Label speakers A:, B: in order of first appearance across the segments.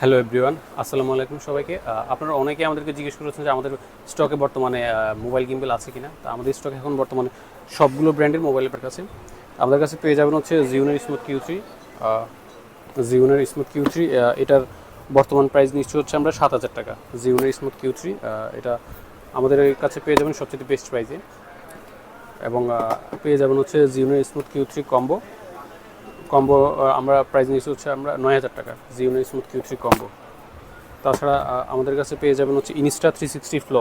A: Hello everyone আসসালামু আলাইকুম সবাইকে। আপনারা অনেকে আমাদেরকে জিজ্ঞেস করেছেন যে আমাদের স্টকে বর্তমানে মোবাইল গিম্বেল আছে কিনা। তা আমাদের স্টকে এখন বর্তমানে সবগুলো ব্র্যান্ডের মোবাইলের কাছে। আমাদের কাছে পেয়ে যাবেন হচ্ছে জিওনের স্মুথ কিউ থ্রি জিওনের স্মুথ কিউ থ্রি এটার বর্তমান প্রাইস নিশ্চয় হচ্ছে আমরা সাত হাজার টাকা। জিওনের স্মুথ কিউ থ্রি এটা আমাদের কাছে পেয়ে যাবেন সবচেয়ে বেস্ট প্রাইসে এবং পেয়ে যাবেন হচ্ছে জিওনের smooth Q three combo combo আমরা প্রাইস নিচ্ছি হচ্ছে আমরা নয় হাজার টাকা জিওনের স্মুথ কিউ থ্রি কম্বো তাছাড়া আমাদের কাছে পেয়ে যাবেন হচ্ছে Insta three sixty flow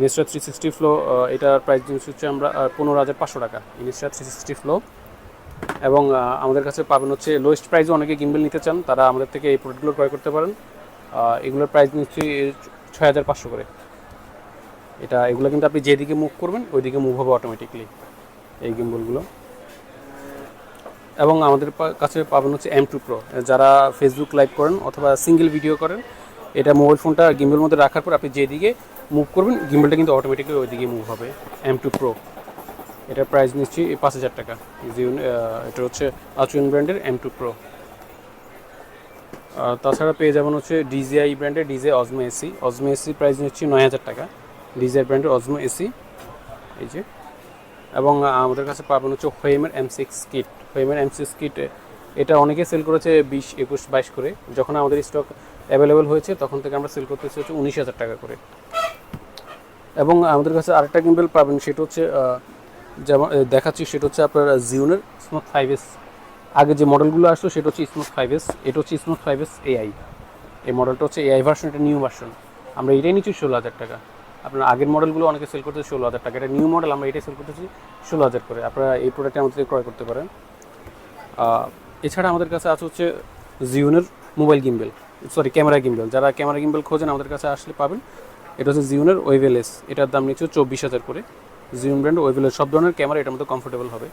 A: Insta three sixty flow এটার প্রাইস নিচ্ছি হচ্ছে আমরা পনেরো হাজার পাঁচশো টাকা ইনস্টা থ্রি সিক্সটি ফ্লো এবং আমাদের কাছে পাবেন হচ্ছে লোয়েস্ট প্রাইসে অনেকে গিম্বেল নিতে চান, তারা আমাদের থেকে এই প্রোডাক্টগুলো ক্রয় করতে পারেন। এগুলোর প্রাইস নিচ্ছি ছয় হাজার পাঁচশো করে। এটা, এগুলো কিন্তু আপনি যেদিকে মুভ করবেন, ওইদিকে মুভ হবে অটোমেটিকলি এই গিম্বলগুলো এবং আমাদের কাছে পাবেন হচ্ছে এম টু প্রো যারা ফেসবুক লাইভ করেন অথবা সিঙ্গেল ভিডিও করেন, এটা মোবাইল ফোনটা গিম্বের মধ্যে রাখার পর আপনি যেদিকে মুভ করবেন গিম্বেলটা কিন্তু অটোমেটিকলি ওইদিকে মুভ হবে এম টু প্রো এটার প্রাইস নিচ্ছি পাঁচ হাজার টাকা। এটা হচ্ছে আচুয়ান ব্র্যান্ডের এম টু প্রো তাছাড়া পেয়ে যাবেন হচ্ছে ডিজিআই ব্র্যান্ডের DJI Osmo AC Osmo AC price নিচ্ছি নয় হাজার টাকা। ডিজিআই ব্র্যান্ডের অজমো এসি এই যে। এবং আমাদের কাছে পাবেন হচ্ছে হোয়েমের এম সিক্স কিট হোয়েমের এম সিক্স কিট এটা অনেকে সেল করেছে বিশ, একুশ, বাইশ করে। যখন আমাদের স্টক অ্যাভেলেবেল হয়েছে, তখন থেকে আমরা সেল করতেছি হচ্ছে উনিশ হাজার টাকা করে। এবং আমাদের কাছে আরেকটা গিম্বেল পাবেন, সেটা হচ্ছে যেমন দেখাচ্ছি, সেটা হচ্ছে আপনার জিওনের স্মুথ ফাইভ এস আগে যে মডেলগুলো আসলো সেটা হচ্ছে স্মুথ ফাইভ এস এটা হচ্ছে স্মুথ ফাইভ এস এআই এই মডেলটা হচ্ছে এআই ভার্সন এটা নিউ ভার্সন আমরা এটাই নিচ্ছি ষোলো হাজার টাকা। আপনার আগের মডেলগুলো অনেকে সেল করতেছে ষোলো হাজার টাকা। এটা নিউ মডেল আমরা এটাই সেল করতেছি ষোলো হাজার করে। আপনারা এই প্রোডাক্টটা আমাদের ক্রয় করতে পারেন। এছাড়া আমাদের কাছে আছে হচ্ছে জিওনের mobile gimbal sorry camera gimbal যারা ক্যামেরা গিম্বেল খোঁজেন, আমাদের কাছে আসলে পাবেন। এটা হচ্ছে জিওনের ওয়েভেলেস এটার দাম নিচ্ছে চব্বিশ হাজার করে। জিওন ব্র্যান্ড ওয়েভেলেস সব ধরনের ক্যামেরা এটার মধ্যে কমফোর্টেবল হবে।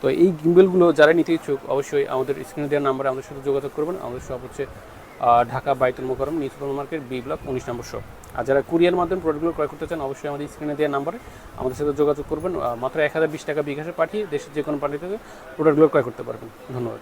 A: তো এই গিম্বেলগুলো যারা নিতে ইচ্ছুক, অবশ্যই আমাদের স্ক্রিনে দেওয়ার নাম্বারে আমাদের সাথে যোগাযোগ করবেন। আমাদের সব হচ্ছে Dhaka Baitul Mokarram new super market, B block, উনিশ নম্বর শো আর যারা কুরিয়ার মাধ্যমে প্রোডাক্টগুলো ক্রয় করতে চান, অবশ্যই আমাদের স্ক্রিনে দেওয়া নাম্বারে আমাদের সাথে যোগাযোগ করবেন। মাত্র এক হাজার বিশ টাকা বিকাশে পাঠিয়ে দেশের যে কোনো পার্টি থেকে প্রোডাক্টগুলো ক্রয় করতে পারবেন। ধন্যবাদ।